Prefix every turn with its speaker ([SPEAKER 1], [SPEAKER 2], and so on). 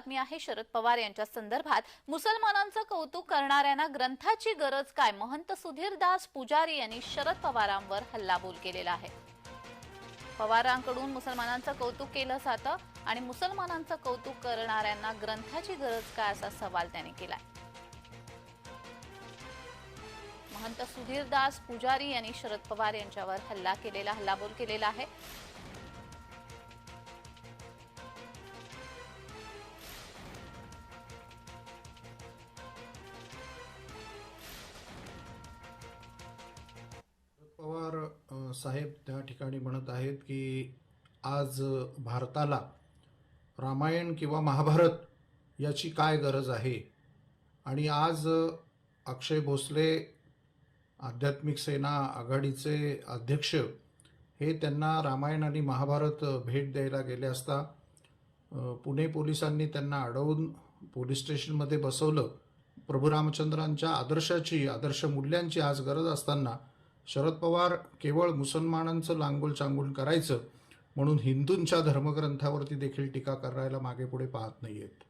[SPEAKER 1] बातमी आहे शरद पवार यांच्या संदर्भात. मुसलमानांचं कौतुक करणाऱ्यांना ग्रंथाची गरज काय? महंत सुधीरदास पुजारी यांनी शरद पवारांवर हल्लाबोल केलेला आहे. पवारांकडून मुसलमानांचं कौतुक केलं जातं आणि मुसलमानांचं कौतुक करणाऱ्यांना ग्रंथाची गरज काय असा सवाल त्याने केलाय. महंत सुधीरदास पुजारी यांनी शरद पवार यांच्यावर हल्ला केलेला हल्लाबोल केलेला आहे.
[SPEAKER 2] पवार साहेब त्या ठिकाणी म्हणत आहेत की आज भारताला रामायण किंवा महाभारत याची काय गरज आहे? आणि आज अक्षय भोसले आध्यात्मिक सेना आघाडीचे अध्यक्ष हे त्यांना रामायण आणि महाभारत भेट द्यायला गेले असता पुणे पोलिसांनी त्यांना अडवून पोलीस स्टेशनमध्ये बसवलं. प्रभू रामचंद्रांच्या आदर्शाची आदर्श मूल्यांची आज गरज असताना शरद पवार केवळ मुसलमानांचं लांगोल चांगुल करायचं म्हणून हिंदूंच्या धर्मग्रंथावरती देखील टीका करायला मागे पुढे पाहत नाही आहेत